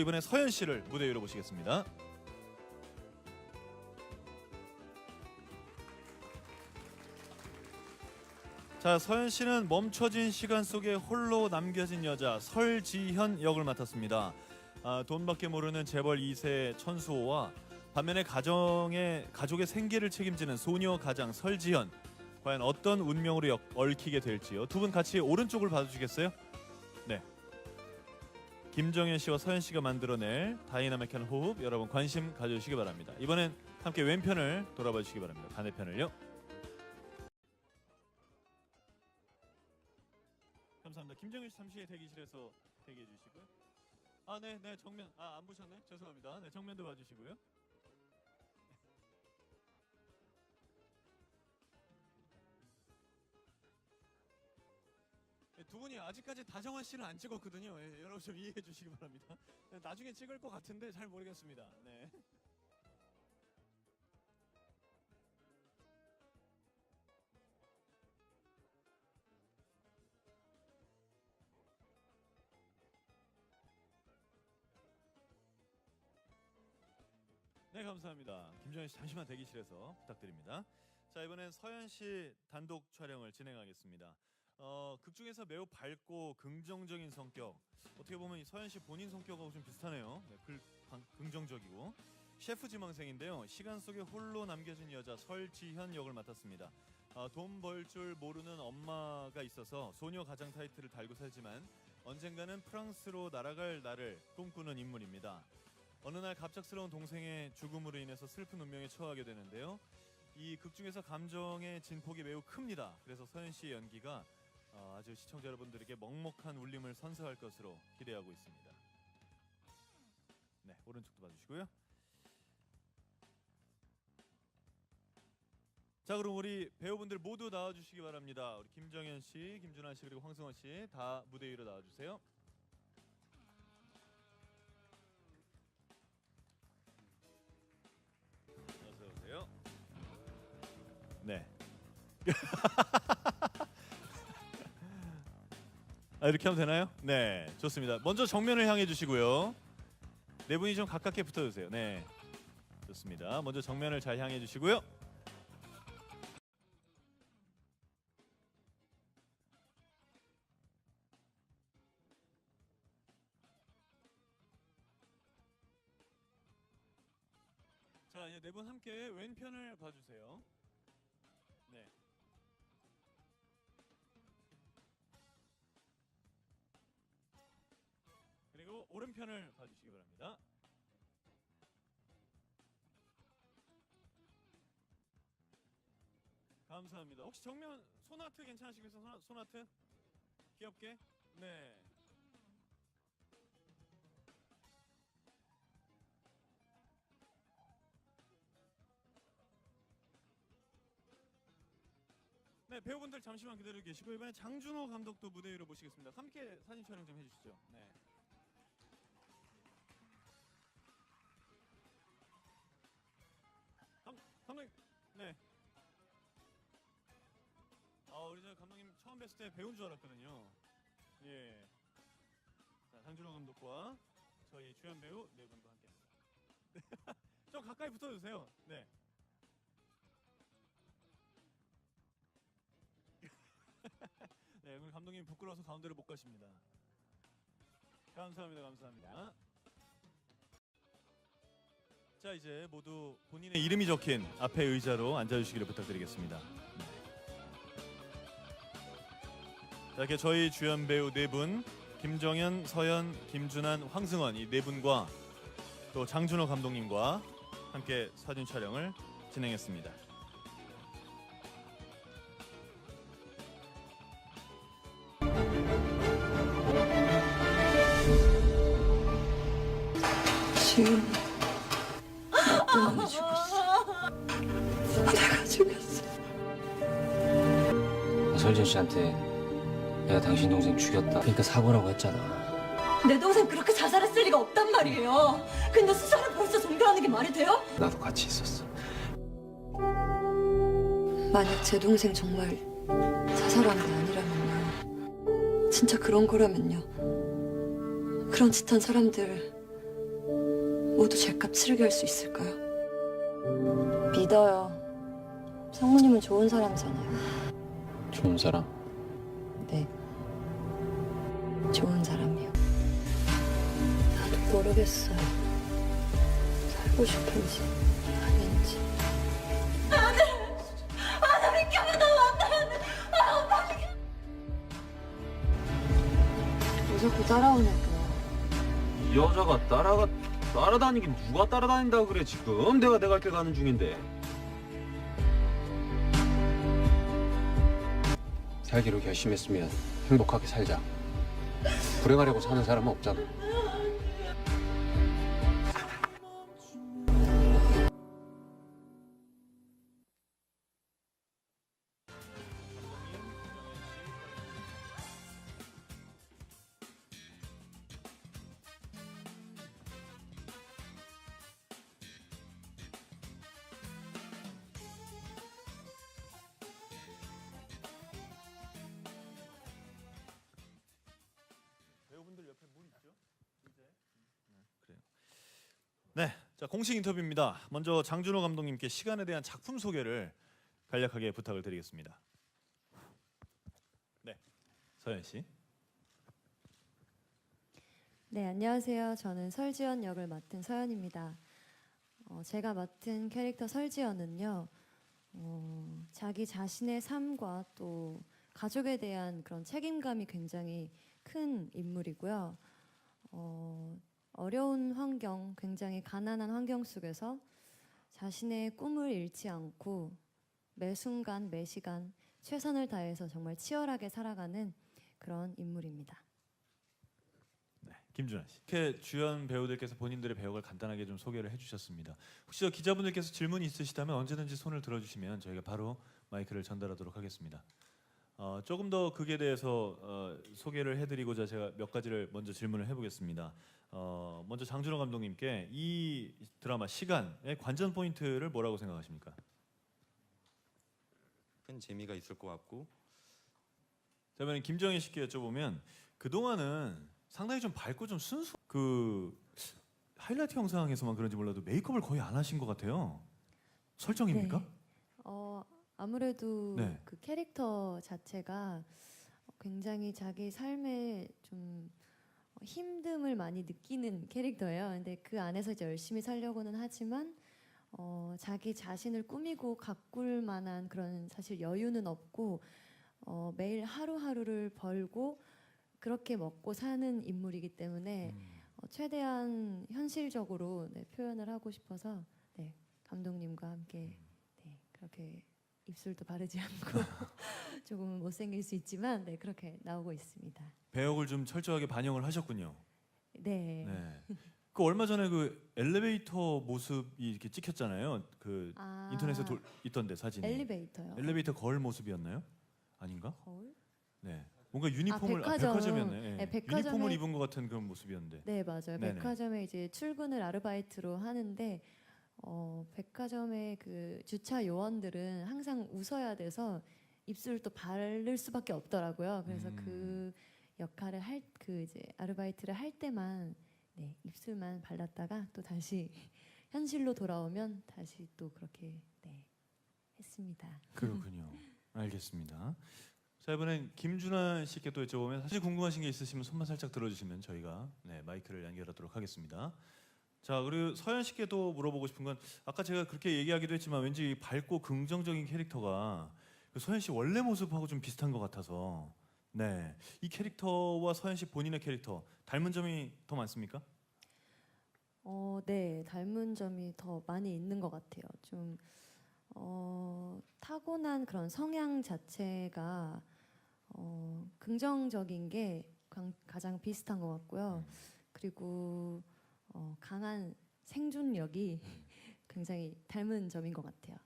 이번에 서현 씨를 무대 위로 모시겠습니다. 자, 서현 씨는 멈춰진 시간 속에 홀로 남겨진 여자 설지현 역을 맡았습니다. 아, 돈밖에 모르는 재벌 2세 천수호와 반면에 가정의 가족의 생계를 책임지는 소녀 가장 설지현 과연 어떤 운명으로 역- 얽히게 될지요. 두 분 같이 오른쪽을 봐주시겠어요? 네. 김정현 씨와 서현 씨가 만들어낼 다이나믹한 호흡 여러분 관심 가져주시기 바랍니다. 이번엔 함께 왼편을 돌아봐 주시기 바랍니다. 반대편을요. 감사합니다. 김정현 씨 잠시 대기실에서 대기해 주시고요. 아, 네, 네, 정면. 아, 안 보셨네. 죄송합니다. 네, 정면도 봐 주시고요. 두 분이 아직까지 다정한 씨를 안 찍었거든요. 예, 여러분 좀 이해해 주시기 바랍니다. 네, 나중에 찍을 것 같은데 잘 모르겠습니다. 네. 네, 감사합니다. 김정현 씨 잠시만 대기실에서 부탁드립니다. 자, 이번엔 서현 씨 단독 촬영을 진행하겠습니다. 어, 극 중에서 매우 밝고 긍정적인 성격. 어떻게 보면 이 서현 씨 본인 성격하고 좀 비슷하네요. 네, 글, 방- 긍정적이고 셰프 지망생인데요. 시간 속에 홀로 남겨진 여자 설지현 역을 맡았습니다. 어, 돈벌 줄 모르는 엄마가 있어서 소녀 가장 타이틀을 달고 살지만 언젠가는 프랑스로 날아갈 나를 꿈꾸는 인물입니다. 어느 날 갑작스러운 동생의 죽음으로 인해서 슬픈 운명에 처하게 되는데요. 이 극 중에서 감정의 진폭이 매우 큽니다. 그래서 서현 씨의 연기가 어, 아주 시청자 여러분들에게 먹먹한 울림을 선사할 것으로 기대하고 있습니다. 네, 오른쪽도 봐주시고요. 자, 그럼 우리 배우분들 모두 나와주시기 바랍니다. 우리 김정현 씨, 김준환 씨 그리고 황승원 씨 다 무대 위로 나와주세요. 어서 오세요. 네. 아, 이렇게 하면 되나요? 네, 좋습니다. 먼저 정면을 향해 주시고요. 네 분이 좀 가깝게 붙어 주세요. 네, 좋습니다. 먼저 정면을 잘 향해 주시고요. 자, 이제 네분 함께 왼편을 봐주세요. 오른편을 봐주시기 바랍니다. 감사합니다. 혹시 정면 소나트 괜찮으시겠어요? 소나, 소나트? 귀엽게? 네. 네, 배우분들 잠시만 기다려 계시고 이번에 장준호 감독도 무대 위로 모시겠습니다. 함께 사진 촬영 좀 해주시죠. 네. 아, 우리 저 감독님 처음 뵀을 때 배우인 줄 알았거든요. 예. 자, 장준호 감독과 저희 주연 배우 네 분과 함께합니다. 좀 가까이 붙어주세요. 네. 네, 오늘 감독님 부끄러워서 가운데로 못 가십니다. 감사합니다, 감사합니다. 자, 이제 모두 본인의 이름이 적힌 앞에 의자로 앉아주시기를 부탁드리겠습니다. 이렇게 저희 주연 배우 네 분, 김정현, 서현, 김준환, 황승원 이 네 분과 또 장준호 감독님과 함께 사진 촬영을 진행했습니다. 지금 나 때문에 죽었어. 내가 죽였어. 설진 씨한테 내가 당신 동생 죽였다. 그러니까 사고라고 했잖아. 내 동생 그렇게 자살했을 리가 없단 말이에요. 근데 수사를 벌써 종결하는 게 말이 돼요? 나도 같이 있었어. 만약 제 동생 정말 자살한 게 아니라면요. 진짜 그런 거라면요. 그런 짓한 사람들 모두 죄값 치르게 할 수 있을까요? 믿어요. 성우님은 좋은 사람이잖아요. 좋은 사람. 네. 좋은 사람이요. 나도 모르겠어요. 살고 싶은지 아닌지. 왜 자꾸 따라오냐고요. 이 여자가 따라가 따라다니긴 누가 따라다닌다 그래 지금 내가 내 갈 길 가는 중인데. 살기로 결심했으면 행복하게 살자. 불행하려고 사는 사람은 없잖아. 자 공식 인터뷰입니다. 먼저 장준호 감독님께 시간에 대한 작품 소개를 간략하게 부탁을 드리겠습니다. 네, 서현 씨. 네, 안녕하세요. 저는 설지연 역을 맡은 서연입니다. 어, 제가 맡은 캐릭터 설지연은요, 어, 자기 자신의 삶과 또 가족에 대한 그런 책임감이 굉장히 큰 인물이고요. 어, 어려운 환경, 굉장히 가난한 환경 속에서 자신의 꿈을 잃지 않고 매 순간, 매 시간 최선을 다해서 정말 치열하게 살아가는 그런 인물입니다. 네, 김준하 씨. 이렇게 주연 배우들께서 본인들의 배역을 간단하게 좀 소개를 해주셨습니다. 혹시 저 기자분들께서 질문이 있으시다면 언제든지 손을 들어주시면 저희가 바로 마이크를 전달하도록 하겠습니다. 어, 조금 더 극에 대해서 어, 소개를 해드리고자 제가 몇 가지를 먼저 질문을 해보겠습니다. 어, 먼저 장준호 감독님께 이 드라마 시간의 관전 포인트를 뭐라고 생각하십니까? 큰 재미가 있을 것 같고 자, 이번엔 김정희 씨께 여쭤보면 그 동안은 상당히 좀 밝고 좀 순수 그 하이라이트 영상에서만 그런지 몰라도 메이크업을 거의 안 하신 것 같아요. 설정입니까? 네. 어, 아무래도 네. 그 캐릭터 자체가 굉장히 자기 삶에 좀 많이 느끼는 캐릭터예요. 근데 그 안에서 이제 열심히 살려고는 하지만 어, 자기 자신을 꾸미고 가꿀 만한 그런 사실 여유는 없고 어, 매일 하루하루를 벌고 그렇게 먹고 사는 인물이기 때문에 음. 어, 최대한 현실적으로 네, 표현을 하고 싶어서 네, 감독님과 함께 네, 그렇게 입술도 바르지 않고 조금은 못생길 수 있지만 네, 그렇게 나오고 있습니다. 배역을 좀 철저하게 반영을 하셨군요. 네. 네. 그 얼마 전에 그 엘리베이터 모습이 이렇게 찍혔잖아요. 그 아, 인터넷에 돌, 있던데 사진이. 엘리베이터요. 엘리베이터 거울 모습이었나요? 아닌가? 거울? 네. 뭔가 유니폼을 아, 백화점. 백화점이었네. 예. 네, 백화점에- 유니폼을 입은 것 같은 그런 모습이었는데. 네, 맞아요. 네네. 백화점에 이제 출근을 아르바이트로 하는데 어, 백화점의 그 주차 요원들은 항상 웃어야 돼서 입술을 또 바를 수밖에 없더라고요. 그래서 음. 그 역할을 할 그 이제 아르바이트를 할 때만 네, 입술만 발랐다가 또 다시 현실로 돌아오면 다시 또 그렇게 네, 했습니다. 그렇군요. 알겠습니다. 자 이번엔 김준환 씨께 또 여쭤보면 사실 궁금하신 게 있으시면 손만 살짝 들어주시면 저희가 네, 마이크를 연결하도록 하겠습니다. 자 그리고 서현 씨께 또 물어보고 싶은 건 아까 제가 그렇게 얘기하기도 했지만 왠지 이 밝고 긍정적인 캐릭터가 그 서현 씨 원래 모습하고 좀 비슷한 것 같아서 네 이 캐릭터와 서현 씨 본인의 캐릭터 닮은 점이 더 많습니까? 어, 네, 닮은 점이 더 많이 있는 것 같아요. 좀 어, 타고난 그런 성향 자체가 어, 긍정적인 게 강- 가장 비슷한 것 같고요. 그리고 어, 강한 생존력이 굉장히 닮은 점인 것 같아요.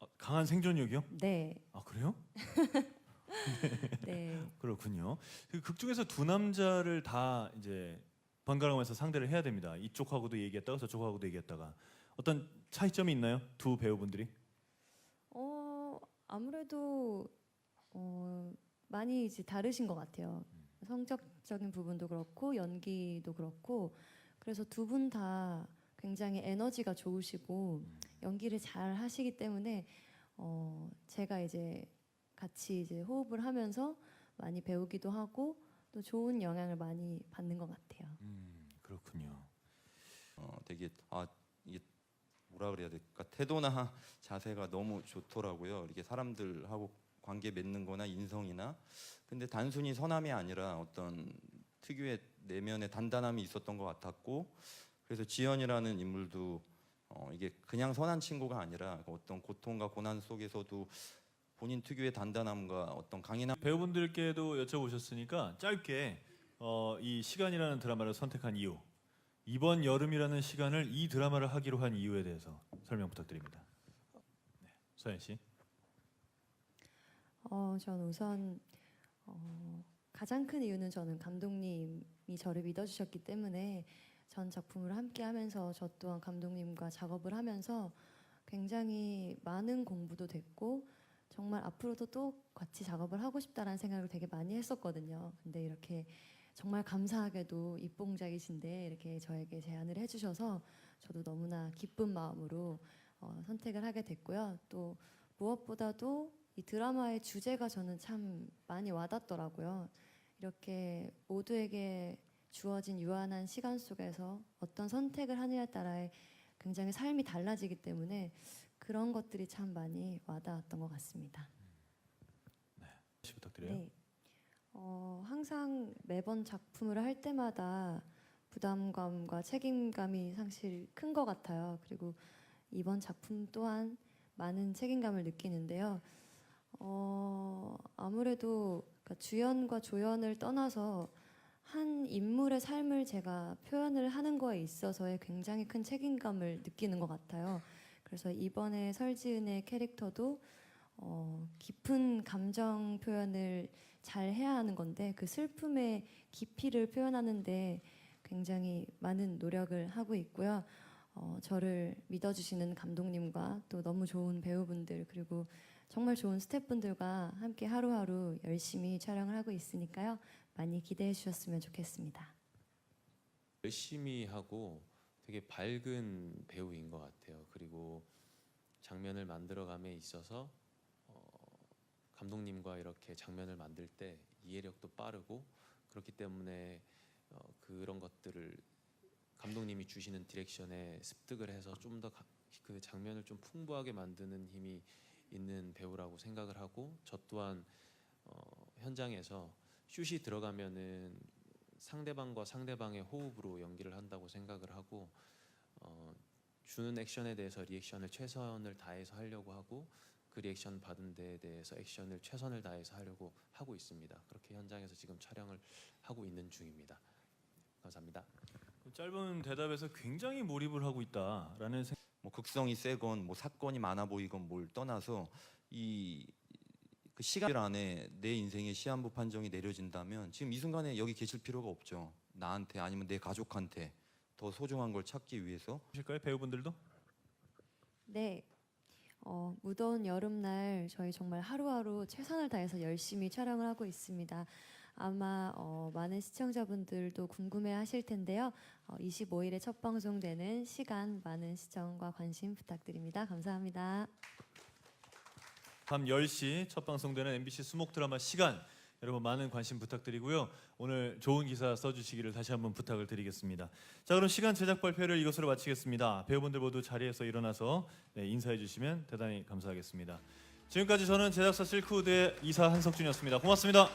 아, 강한 생존력이요? 네, 아 그래요? 네. 그렇군요. 그 극 중에서 두 남자를 다 이제 번갈아가면서 상대를 해야 됩니다. 이쪽하고도 얘기했다가 저쪽하고도 얘기했다가 어떤 차이점이 있나요? 두 배우분들이? 어, 아무래도 어, 많이 이제 다르신 것 같아요. 성적적인 부분도 그렇고 연기도 그렇고 그래서 두 분 다 굉장히 에너지가 좋으시고 연기를 잘 하시기 때문에 어, 제가 이제 같이 이제 호흡을 하면서 많이 배우기도 하고 또 좋은 영향을 많이 받는 것 같아요. 음, 그렇군요. 어, 되게 아 이게 뭐라 그래야 될까 태도나 자세가 너무 좋더라고요. 이렇게 사람들하고 관계 맺는거나 인성이나 근데 단순히 선함이 아니라 어떤 특유의 내면의 단단함이 있었던 것 같았고 그래서 지연이라는 인물도 어, 이게 그냥 선한 친구가 아니라 그 어떤 고통과 고난 속에서도 본인 특유의 단단함과 어떤 강인함 배우분들께도 여쭤보셨으니까 짧게 어, 이 시간이라는 드라마를 선택한 이유, 이번 여름이라는 시간을 이 드라마를 하기로 한 이유에 대해서 설명 부탁드립니다. 네, 서현 씨. 어, 전 우선 어, 가장 큰 이유는 저는 감독님이 저를 믿어주셨기 때문에 전 작품을 함께 하면서 저 또한 감독님과 작업을 하면서 굉장히 많은 공부도 됐고 정말 앞으로도 또 같이 작업을 하고 싶다라는 생각을 되게 많이 했었거든요. 근데 이렇게 정말 감사하게도 입봉작이신데 이렇게 저에게 제안을 해주셔서 저도 너무나 기쁜 마음으로 어, 선택을 하게 됐고요. 또 무엇보다도 이 드라마의 주제가 저는 참 많이 와닿더라고요. 이렇게 모두에게 주어진 유한한 시간 속에서 어떤 선택을 하느냐에 따라 굉장히 삶이 달라지기 때문에 그런 것들이 참 많이 와닿았던 것 같습니다. 씨 부탁드려요. 네. 어, 항상 매번 작품을 할 때마다 부담감과 책임감이 사실 큰 것 같아요. 그리고 이번 작품 또한 많은 책임감을 느끼는데요. 어, 아무래도 그러니까 주연과 조연을 떠나서 한 인물의 삶을 제가 표현을 하는 거에 있어서의 굉장히 큰 책임감을 느끼는 것 같아요. 그래서 이번에 설지은의 캐릭터도 어, 깊은 감정 표현을 잘 해야 하는 건데 그 슬픔의 깊이를 표현하는데 굉장히 많은 노력을 하고 있고요. 어, 저를 믿어주시는 감독님과 또 너무 좋은 배우분들 그리고 정말 좋은 스태프분들과 함께 하루하루 열심히 촬영을 하고 있으니까요. 많이 기대해 주셨으면 좋겠습니다. 열심히 하고 되게 밝은 배우인 것 같아요. 그리고 장면을 만들어감에 있어서 어, 감독님과 이렇게 장면을 만들 때 이해력도 빠르고 그렇기 때문에 어, 그런 것들을 감독님이 주시는 디렉션에 습득을 해서 좀 더 그 장면을 좀 풍부하게 만드는 힘이 있는 배우라고 생각을 하고 저 또한 어, 현장에서 슛이 들어가면은 상대방과 상대방의 호흡으로 연기를 한다고 생각을 하고 어, 주는 액션에 대해서 리액션을 최선을 다해서 하려고 하고 그 리액션 받은 데에 대해서 액션을 최선을 다해서 하려고 하고 있습니다. 그렇게 현장에서 지금 촬영을 하고 있는 중입니다. 감사합니다. 짧은 대답에서 굉장히 몰입을 하고 있다라는 생... 뭐 극성이 세건 뭐 사건이 많아 보이건 뭘 떠나서 이 그 시간 안에 내 인생의 시한부 판정이 내려진다면 지금 이 순간에 여기 계실 필요가 없죠. 나한테 아니면 내 가족한테 더 소중한 걸 찾기 위해서 실까요 배우분들도? 네. 어, 무더운 여름날 저희 정말 하루하루 최선을 다해서 열심히 촬영을 하고 있습니다. 아마 어, 많은 시청자분들도 궁금해 하실 텐데요. 어, 25일에 첫 방송되는 시간 많은 시청과 관심 부탁드립니다. 감사합니다. 밤 10시 첫 방송되는 MBC 수목 드라마 시간 여러분 많은 관심 부탁드리고요. 오늘 좋은 기사 써주시기를 다시 한번 부탁을 드리겠습니다. 자 그럼 시간 제작 발표를 이것으로 마치겠습니다. 배우분들 모두 자리에서 일어나서 네, 인사해 주시면 대단히 감사하겠습니다. 지금까지 저는 제작사 실크우드의 이사 한석준이었습니다. 고맙습니다.